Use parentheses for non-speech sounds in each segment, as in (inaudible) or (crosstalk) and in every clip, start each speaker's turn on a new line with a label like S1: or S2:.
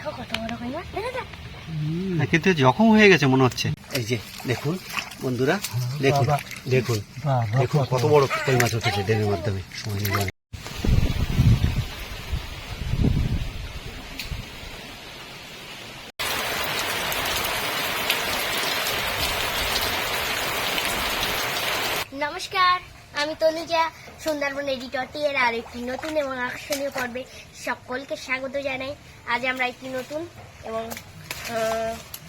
S1: দেখো কত বড়
S2: হ্যাঁ, কিন্তু জখম হয়ে গেছে মনে হচ্ছে। এই যে দেখুন বন্ধুরা দেখুন দেখুন দেখুন কত বড় কই মাছ উঠেছে ড্রেনের মাধ্যমে। সময় নিয়ে
S1: নমস্কার। আমি তনুজা সুন্দরবন এডিটর টিয়ের আর একটি নতুন এবং আকর্ষণীয় পর্বে সকলকে স্বাগত জানাই। আজ আমরা একটি নতুন এবং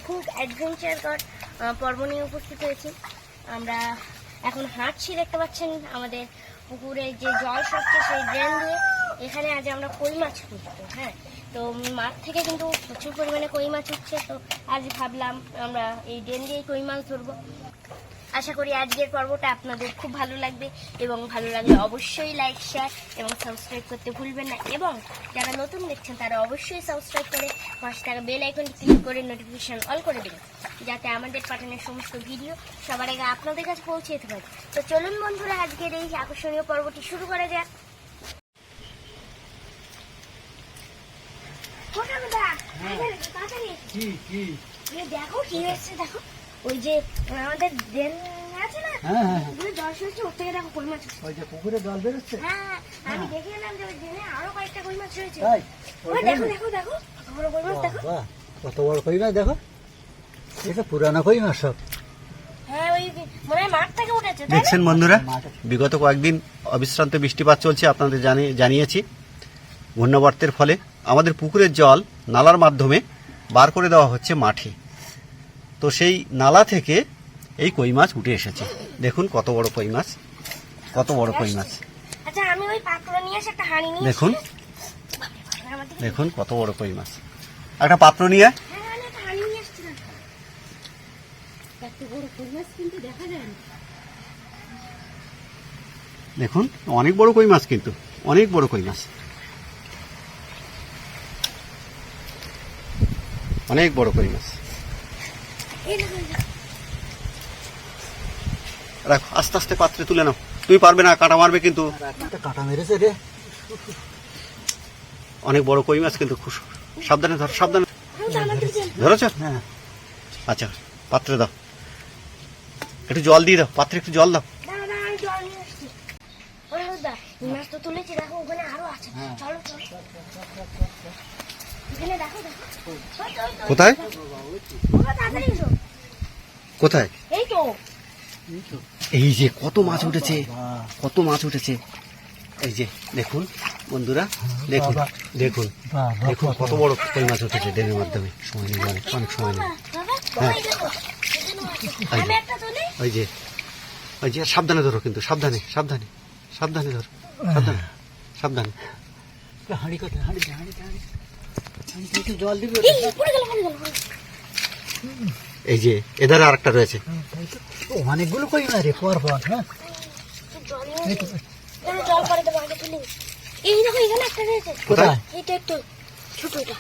S1: খুব অ্যাডভেঞ্চারকর পর্ব নিয়ে উপস্থিত হয়েছি। আমরা এখন হাঁটছি দেখতে পাচ্ছেন আমাদের পুকুরে যে জল সরছে সেই ড্রেন দিয়ে। এখানে আজ আমরা কই মাছ খুঁজবো হ্যাঁ? তো মাঠ থেকে কিন্তু প্রচুর পরিমাণে কই মাছ উঠছে, তো আজ ভাবলাম আমরা এই ড্রেন দিয়েই কই মাছ ধরবো। আশা করি আজকের পর্বটা আপনাদের খুব ভালো লাগবে এবং ভালো লাগলে অবশ্যই লাইক শেয়ার এবং সাবস্ক্রাইব করতে ভুলবেন না। এবং যারা নতুন দেখছেন তারা অবশ্যই সাবস্ক্রাইব করে পাশে থাকা বেল আইকনটি ক্লিক করে নোটিফিকেশন অল করে দিন যাতে আমাদের পাঠানোর সমস্ত ভিডিও সবার আগে আপনাদের কাছে পৌঁছে যেতে পারে। তো চলুন বন্ধুরা আজকের এই আকর্ষণীয় পর্বটি শুরু করা যাক। এই দেখো কি হয়েছে দেখো। ওই যে আমাদের ড্রেন আছে না?
S3: হ্যাঁ হ্যাঁ
S1: জল সরছে ওর থেকে দেখো কই মাছ
S3: ওই যে পুকুরে জল বেরোচ্ছে?
S1: হ্যাঁ আমি দেখে এলাম যে ওই ড্রেনে আরও কয়েকটা কই মাছ রয়েছে। ওই দেখো দেখো দেখো কত বড় কই মাছ দেখো।
S3: বাহ, কত বড় কই মাছ দেখো। এটা পুরানো কই মাছ সব।
S1: হ্যাঁ?
S2: দেখছেন বন্ধুরা বিগত কয়েকদিন অবিশ্রান্ত বৃষ্টিপাত চলছে আপনাদের জানিয়ে জানিয়েছি। ঘূর্ণাবর্তের ফলে আমাদের পুকুরের জল নালার মাধ্যমে বার করে দেওয়া হচ্ছে মাঠে। তো সেই নালা থেকে এই কই মাছ উঠে এসেছে। দেখুন কত বড় কই মাছ কত বড় কই মাছ।
S1: আচ্ছা আমি ওই পাত্র নিয়ে এসে একটা হাঁড়ি নিয়ে
S2: দেখুন দেখুন কত বড় কই মাছ। একটা পাত্র নিয়ে।
S1: হ্যাঁ
S2: দেখুন অনেক বড় কই মাছ কিন্তু অনেক বড় কই মাছ। অনেক বড় কই মাছ। রাখো আস্তে আস্তে পাত্রে তুলে নাও। তুমি পারবে না কাটা মারবে কিন্তু।
S3: কাঁটা মেরেছে রে।
S2: অনেক বড় কই মাছ কিন্তু খুব সাবধানে ধর সাবধানে। ধরেছ?
S3: হ্যাঁ।
S2: আচ্ছা পাত্রে দাও। একটু জল দিয়ে দাও পাত্রে একটু জল দাও।
S1: দাঁড়া দাঁড়া আমি জল নিয়ে আসছি। ওই হদা এই মাছ তো তুলেছি দেখো ওখানে আরও আছে।
S3: হ্যাঁ।
S1: চলো চলো।
S2: কোথায়। কোথায়?
S1: এই তো।
S3: এই
S2: যে কত মাছ উঠেছে কত মাছ উঠেছে। এই যে দেখুন বন্ধুরা দেখুন দেখুন দেখুন কত বড় কই মাছ উঠেছে ড্রেনের মাধ্যমে। সময় নেই অনেক অনেক সময় নেই। হ্যাঁ। ওই যে ওই যে সাবধানে ধরো কিন্তু সাবধানে সাবধানে সাবধানে ধরো সাবধানে সাবধানে।
S3: হাঁড়ি কোথায়? হাঁড়ি হাঁড়ি হাঁড়ি জল দিবি
S1: এই, পড়ে গেল পড়ে গেল পড়ে গেল।
S2: এই যে এধারে আরেকটা রয়েছে
S3: হ্যাঁ, অনেকগুলো কই মাছ রে পর পর হ্যাঁ
S1: জল নিয়ে
S3: এই তো,
S1: এখানে জল পরে দেবো আগে তুলি এই দেখো এখানে একটা রয়েছে
S2: কোথায়?
S1: একটু ছোট এটা।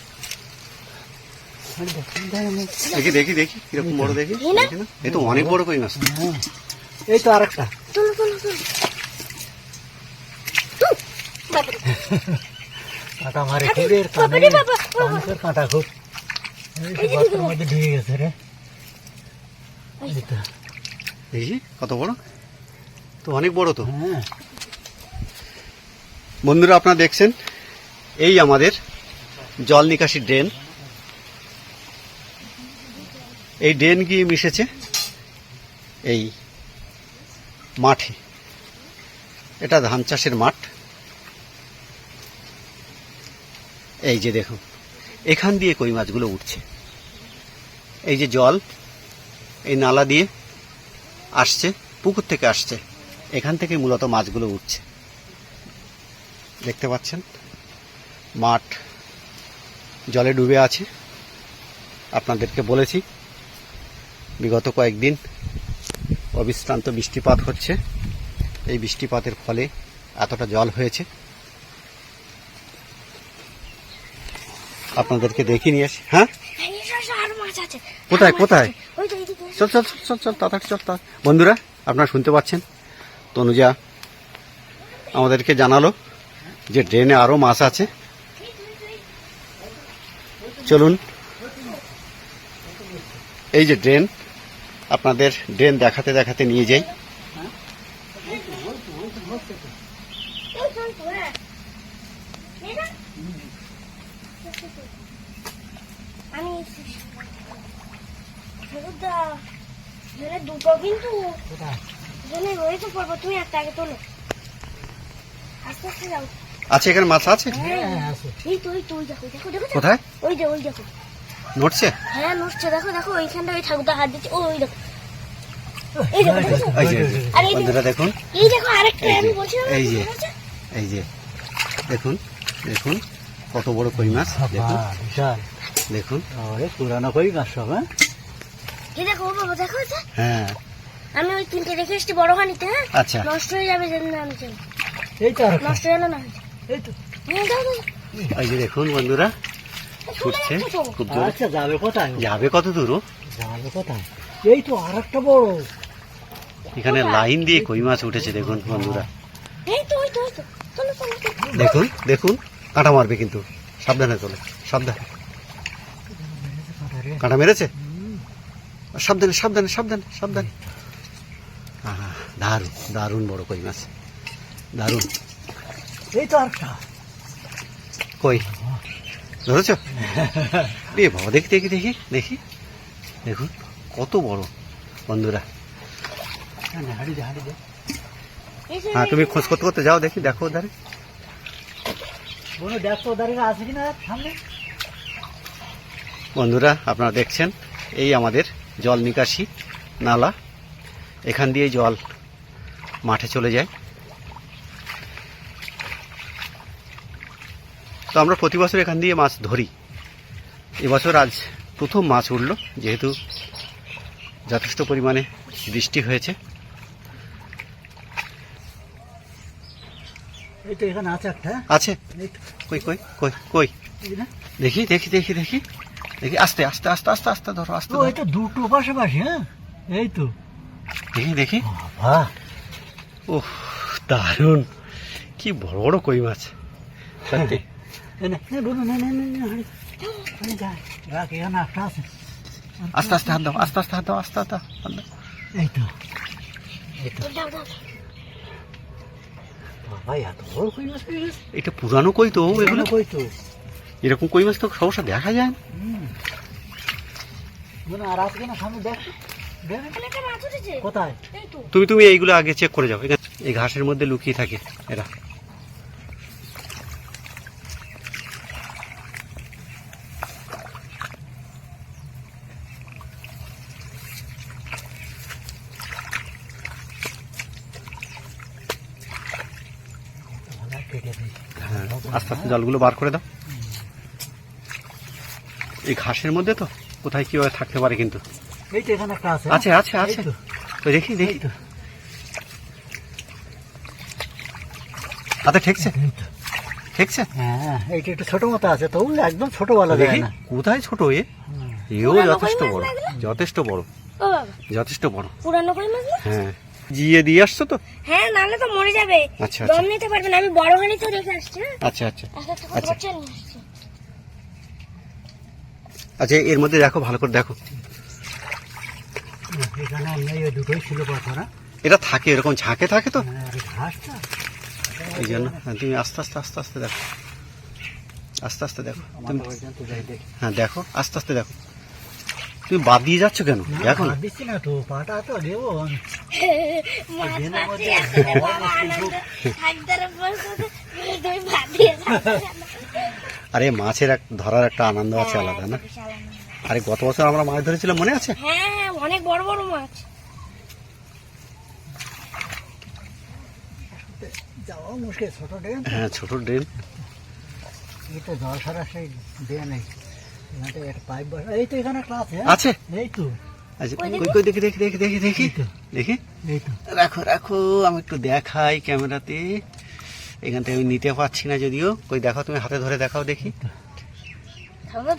S2: দেখি দেখি দেখি কীরকম বড় দেখি
S1: এই না?
S2: দেখি না? এই তো অনেক বড় কই মাছ
S3: হ্যাঁ। এই তো আরেকটা
S1: তুলো তুলো তুলো বাবারে, (laughs)
S3: কাঁটা মারে কানে। মানুষের কাঁটা খুব। এই তো
S1: এই যে
S3: গর্তের মধ্যে ঢুকে গেছে রে।
S2: দেখি কত বড়? তো অনেক বড় তো।
S3: হ্যাঁ।
S2: বন্ধুরা আপনারা দেখছেন এই আমাদের জল নিকাশি ড্রেন। এই ড্রেন গিয়ে মিশেছে? এই মাঠে। এটা ধান চাষের মাঠ। এই যে দেখুন, এখান দিয়ে কই মাছগুলো উঠছে। এই যে জল, এই নালা দিয়ে আসছে, পুকুর থেকে আসছে, এখান থেকে মূলত মাছগুলো উঠছে। দেখতে পাচ্ছেন, মাঠ জলে ডুবে আছে। আপনাদেরকে বলেছি, বিগত কয়েকদিন অবিশ্রান্ত বৃষ্টিপাত হচ্ছে। এই বৃষ্টিপাতের ফলে এতটা জল হয়েছে। আপনাদেরকে দেখিয়ে নিয়ে আসি হ্যাঁ? কোথায়, কোথায়? চল চল চল, চল চল তাড়াতাড়ি চল তা বন্ধুরা আপনারা শুনতে পাচ্ছেন? তনুজা আমাদেরকে জানালো যে ড্রেনে আরও মাছ আছে। চলুন। এই যে ড্রেন আপনাদের ড্রেন দেখাতে দেখাতে নিয়ে যাই।
S1: আমি এখানে দুটো কিন্তু এখানে রয়েছে পড়ব তুমি একটা আগে তোলো। আস্তে আস্তে যাও।
S2: আচ্ছা এখানে মাছ আছে?
S1: হ্যাঁ
S3: হ্যাঁ
S1: এই তো ওই তো ওই দেখো দেখো দেখো।
S2: কোথায়?
S1: ওই যে ওই দেখো।
S2: নড়ছে?
S1: হ্যাঁ নড়ছে দেখো দেখো ওইখানটা ওই ঠাকুরদা হাত দিচ্ছে ও, ওই দেখো। এই
S2: দেখুন।
S1: এই দেখো আরেকটা আমি বলছিলাম
S2: এই যে। এই যে দেখুন দেখুন। কত বড় কই মাছ? দেখুন।
S3: বিশাল।
S2: দেখুন।
S3: আরে পুরানো কই মাছ সব হ্যাঁ?
S1: এই দেখো বাবা দেখো
S2: হ্যাঁ।
S1: আমি ওই তিনটে রেখে এসছি বড় হানিতে হ্যাঁ?
S2: আচ্ছা।
S1: নষ্ট হয়ে যাবে যেদিন আমি চাই
S3: এই তো।
S1: নষ্ট হয়ে না?
S3: এই তো।
S1: হ্যাঁ।
S2: এই যে দেখুন বন্ধুরা ছুটছে খুব জোরে
S3: আচ্ছা যাবে কোথায়?
S2: যাবে কত দূর ও?
S3: যাবে কোথায়? এই তো আর একটা বড়।
S2: এখানে লাইন দিয়ে কই মাছ উঠেছে দেখুন বন্ধুরা।
S1: এই তো ওই তো।
S2: দেখুন দেখুন। কাঁটা মারবে কিন্তু। সাবধানে চলে সাবধানে। কাঁটা মেরেছে? সাবধানে সাবধানে সাবধানে সাবধানে। আহা, দারুণ দারুণ বড় কই মাছ। দারুণ।
S3: এই তো আরেকটা।
S2: কই? ধরেছ? এ বাবা দেখি দেখি দেখি দেখি। দেখুন কত বড়। বন্ধুরা।
S3: হ্যাঁ,
S2: হ্যাঁ তুমি খোঁজ করতে করতে যাও দেখি দেখো ওধারে
S3: বলো দেখো দাঁড়িয়ে আছে কিনা সামনে
S2: বন্ধুরা, আপনারা দেখছেন এই আমাদের জল নিকাশি নালা। এখান দিয়ে জল মাঠে চলে যায়। তো আমরা প্রতি বছর এখান দিয়ে মাছ ধরি। এবছর আজ প্রথম মাছ উঠল, যেহেতু যথেষ্ট পরিমাণে বৃষ্টি হয়েছে।
S3: তো এখানে আছে একটা?
S2: আছে।
S3: এই
S2: কই কই কই কই?
S3: না।
S2: দেখি দেখি দেখি দেখি। দেখি আস্তে আস্তে আস্তে আস্তে আস্তে ধরো আস্তে
S3: তো দুটো পাশাপাশি হ্যাঁ? এই তো।
S2: দেখি দেখি।
S3: বাবা।
S2: ওহ দারুণ। কি বড় বড় কই মাছ। সত্যি। আস্তে আস্তে হাত দাও আস্তে আস্তে হাত দাও আস্তে আস্তে হাত দাও।
S3: এই তো। এই তো।
S1: দাও, দাও।
S3: বাবা এত বড় কই মাছ পেয়ে গেছে?
S2: এটা পুরানো কই তো? এগুলো
S3: কই তো?
S2: এরকম কই মাছ তো সমস্যা দেখা যায় না।
S3: আর সামনে দেখ কোথায়?
S2: তুমি তুমি এইগুলো আগে চেক করে যাও। এখানে এই ঘাসের মধ্যে লুকিয়ে থাকে। এরা
S3: ভালো কেটে দিই
S2: হ্যাঁ আস্তে আস্তে জলগুলো বার করে দাও। এই ঘাসের মধ্যে তো? কোথায় কীভাবে থাকতে পারে কিন্তু?
S3: এই তো এখানে একটা আছে।
S2: আছে আছে আছে।
S3: তো,
S2: দেখি দেখি।
S3: তো।
S2: হাতে ঠেকছে? ঠেকছে?
S3: হ্যাঁ এইটা একটু ছোট মতো আছে তো একদম ছোট বলা
S2: দেখি
S3: না।
S2: কোথায় ছোট এ। এও যথেষ্ট বড় যথেষ্ট বড় যথেষ্ট বড়।
S1: পুরানো
S2: হ্যাঁ। জিয়ে দিয়ে আসছো তো?
S1: হ্যাঁ নাহলে তো মরে যাবে।
S2: আচ্ছা,
S1: দম
S2: আচ্ছা।
S1: নিতে পারবে না আমি বড় হানিতে রেখে আসছি হ্যাঁ
S2: আচ্ছা আচ্ছা। আচ্ছা।
S1: নিয়ে আসছি।
S2: আচ্ছা এর মধ্যে দেখো ভালো করে দেখো।
S3: এখানে এই দুটোই ছিল পাথরা
S2: এটা থাকে এরকম ঝাঁকে থাকে তো?
S3: মানে এই
S2: জন্য হ্যাঁ, তুমি আস্তে আস্তে আস্তে আস্তে দেখো। আস্তে আস্তে
S3: তো দেখি।
S2: হ্যাঁ দেখো আস্তে আস্তে দেখো। তুমি বাদ দিয়ে যাচ্ছ কেন?
S3: না,
S2: দেখো না।
S3: দিচ্ছি না তো পাটা তো দেবো।
S2: আরে মাছের এক ধরার একটা আনন্দ আছে আলাদা না? আরে গত বছর আমরা মাছ ধরেছিলাম মনে আছে?
S1: হ্যাঁ হ্যাঁ অনেক বড় বড় মাছ।
S3: যাওয়া মুশকিল ছোট ড্রেন।
S2: হ্যাঁ ছোট ড্রেন।
S3: তো জল সারা সেই দিয়ে নেই। এই তো এখানে একটা আছে হ্যাঁ?
S2: আছে।
S3: এই তো।
S2: আচ্ছা
S1: কই
S2: কই কই দেখি দেখি দেখি দেখি দেখি।
S3: তো।
S2: দেখি।
S3: তো।
S2: রাখো রাখো আমি একটু দেখাই ক্যামেরাতে। এখান থেকে আমি নিতে পারছি না যদিও। কই দেখো তুমি হাতে ধরে দেখাও দেখি।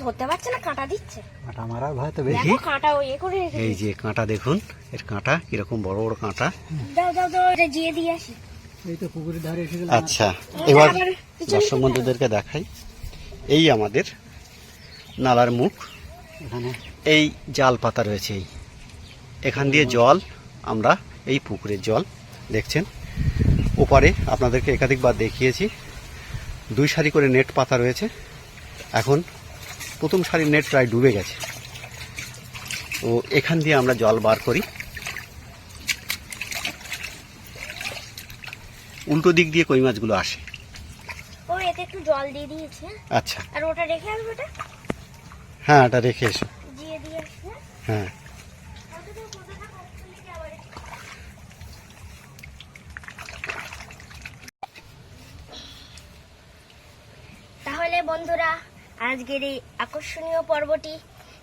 S1: ধরতে পারছে না কাঁটা দিচ্ছে।
S3: কাঁটা মারার ভয় তো বেশি।
S1: দেখো কাঁটা ইয়ে করে
S2: এই যে কাঁটা দেখুন এর কাঁটা কীরকম বড় বড় কাঁটা।
S1: দাও দাও দাও এটা জিয়ে দিয়ে আসি।
S3: এই তো পুকুরের ধারে এসে
S2: আচ্ছা এবার দর্শক বন্ধুদেরকে দেখাই। এই আমাদের নালার মুখ।
S3: এখানে।
S2: এই জাল পাতা রয়েছে এই। এখান দিয়ে জল আমরা এই পুকুরের জল দেখছেন? ওপারে আপনাদেরকে একাধিকবার দেখিয়েছি। দুই সারি করে নেট পাতা রয়েছে। এখন প্রথম সারির নেট প্রায় ডুবে গেছে। তো এখান দিয়ে আমরা জল বার করি। উল্টো দিক দিয়ে কই মাছগুলো আসে?
S1: ও এতে একটু জল দিয়ে দিয়েছে।
S2: আচ্ছা।
S1: আর ওটা রেখে আসবে ওটা?
S2: হ্যাঁ এটা রেখে এসো। হ্যাঁ।
S1: তাহলে বন্ধুরা আজকের এই আকর্ষণীয় পর্বটি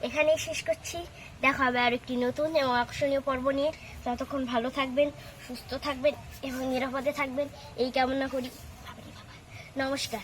S1: এখানেই শেষ করছি। দেখা হবে আর একটি নতুন এবং আকর্ষণীয় পর্ব নিয়ে। ততক্ষণ ভালো থাকবেন সুস্থ থাকবেন এবং নিরাপদে থাকবেন। এই কামনা করি। নমস্কার।